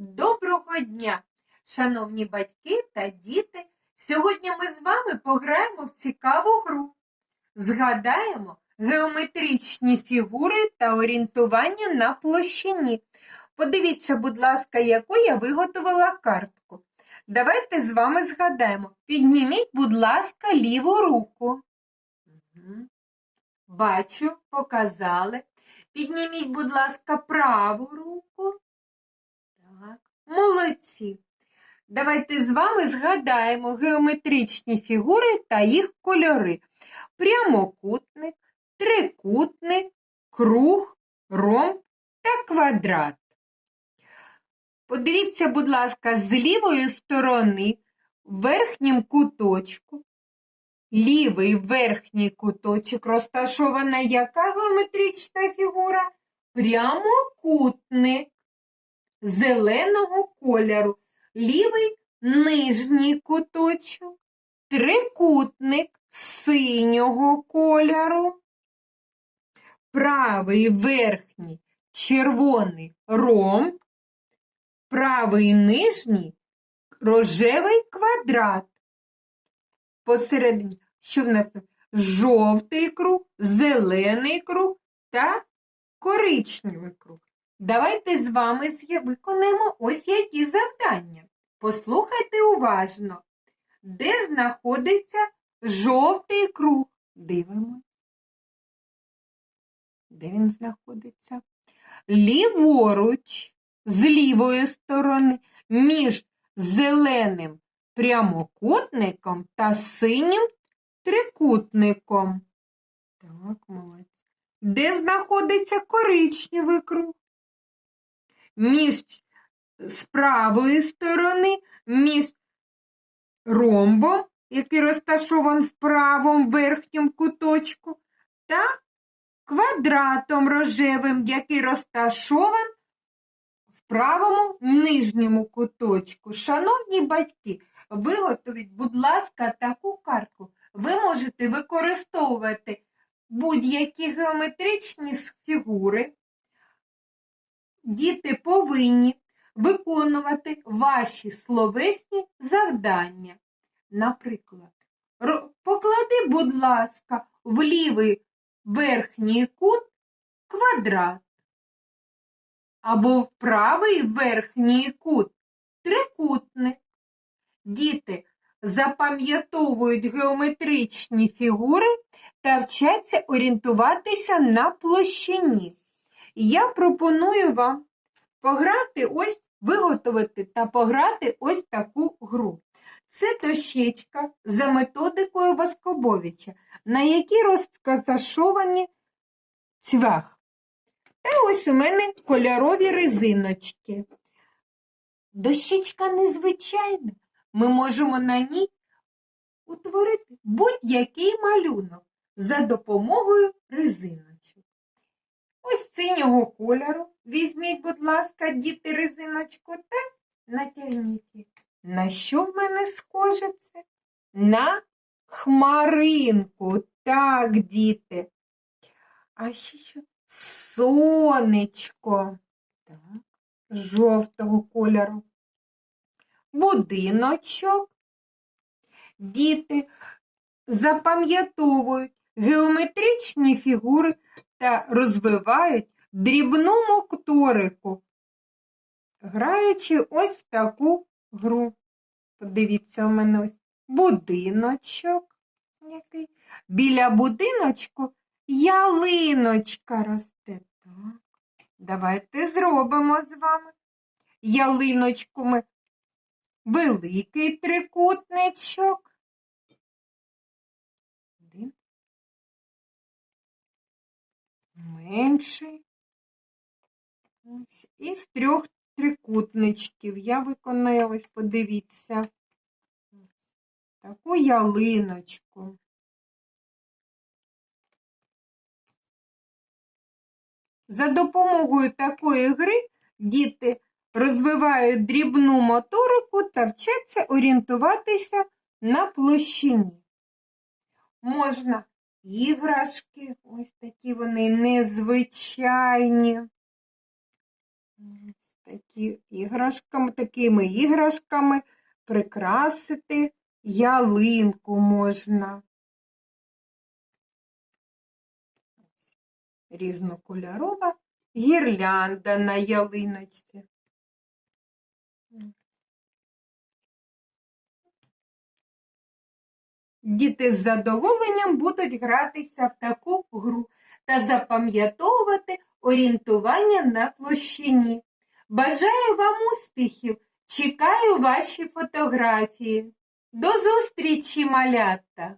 Доброго дня, шановні батьки та діти! Сьогодні ми з вами пограємо в цікаву гру. Згадаємо геометричні фігури та орієнтування на площині. Подивіться, будь ласка, яку я виготовила картку. Давайте з вами згадаємо. Підніміть, будь ласка, ліву руку. Бачу, показали. Підніміть, будь ласка, праву руку. Молодці. Давайте з вами згадаємо геометричні фігури та їх кольори. Прямокутник, трикутник, круг, ромб та квадрат. Подивіться, будь ласка, з лівої сторони в верхнім куточку. Лівий верхній куточок розташована яка геометрична фігура? Прямокутник зеленого кольору. Лівий нижній куточок, трикутник синього кольору, правий верхній червоний ромб, правий нижній рожевий квадрат. Посередині, що в нас? Жовтий круг, зелений круг та коричневий круг. Давайте з вами виконаємо ось які завдання. Послухайте уважно, де знаходиться жовтий круг. Дивимось. Де він знаходиться? Ліворуч, з лівої сторони, між зеленим прямокутником та синім трикутником. Так, молодці. Де знаходиться коричневий круг? Між з правої сторони, між ромбом, який розташований в правому верхньому куточку, та квадратом рожевим, який розташований в правому нижньому куточку. Шановні батьки, виготовіть, будь ласка, таку картку. Ви можете використовувати будь-які геометричні фігури. Діти повинні виконувати ваші словесні завдання. Наприклад, поклади, будь ласка, в лівий верхній кут квадрат або в правий верхній кут трикутник. Діти запам'ятовують геометричні фігури та вчаться орієнтуватися на площині. Я пропоную вам пограти ось, виготовити та пограти ось таку гру. Це дощечка за методикою Воскобовича, на якій розташовані цвях. Та ось у мене кольорові резиночки. Дощечка незвичайна. Ми можемо на ній утворити будь-який малюнок за допомогою резиночок. Ось синього кольору. Візьміть, будь ласка, діти резиночку та натягніть її. На що в мене схоже? На хмаринку. Так, діти. А ще що? Сонечко. Так, жовтого кольору. Будиночок. Діти запам'ятовують геометричні фігури та розвивають дрібну моторику, граючи ось в таку гру. Подивіться, у мене ось будиночок. Який. Біля будиночку ялиночка росте. Так. Давайте зробимо з вами. Ялиночку ми великий трикутничок. Менший. Ось. Із трьох трикутничків. Я виконаю, ось подивіться. Ось Таку ялиночку. За допомогою такої гри діти розвивають дрібну моторику та вчаться орієнтуватися на площині. Можна іграшки, ось такі вони незвичайні. Ось такі іграшками, такими іграшками прикрасити ялинку можна. Різнокольорова гірлянда на ялиночці. Діти з задоволенням будуть гратися в таку гру та запам'ятовувати орієнтування на площині. Бажаю вам успіхів! Чекаю ваші фотографії. До зустрічі, малята!